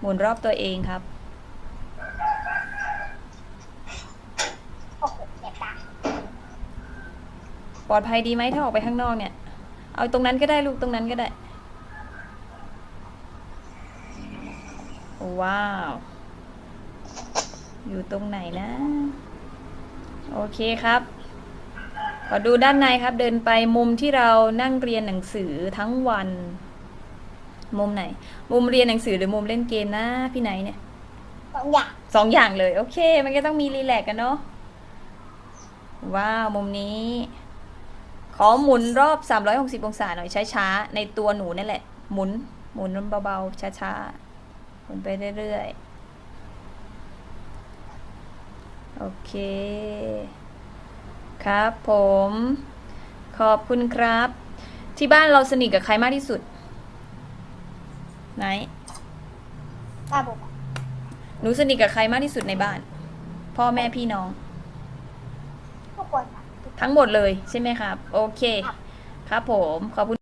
หมุนรอบตัวเองครับ ปลอดภัยดีไหมถ้าออกไปข้างนอกเนี่ย เอาตรงนั้นก็ได้ลูกตรงนั้นก็ได้ ว้าว อยู่ตรงไหนนะ โอเคครับขอดูด้านในครับเดินไปมุมที่เรานั่งเรียนหนังสือทั้งวัน มุมไหน มุมเรียนหนังสือหรือมุมเล่นเกมนะพี่ไหนเนี่ยสองอย่างสองอย่างเลย โอเค มันก็ต้องมีรีแลกซ์กันเนาะว้าว มุมนี้ ขอหมุนรอบ 360 องศาหน่อยช้าๆ ในตัวหนูนั่นแหละ หมุน หมุนเบาๆ ช้าๆ หมุนไปเรื่อยๆ โอเค ครับผม ขอบคุณครับ ที่บ้านเราสนิทกับใครมากที่สุด ไหนตาบุกหนูสนิทกับใครมากที่สุดในบ้าน พ่อแม่พี่น้อง ทุกคนค่ะทั้งหมดเลยใช่ไหมครับ โอเค ครับผม ขอบคุณ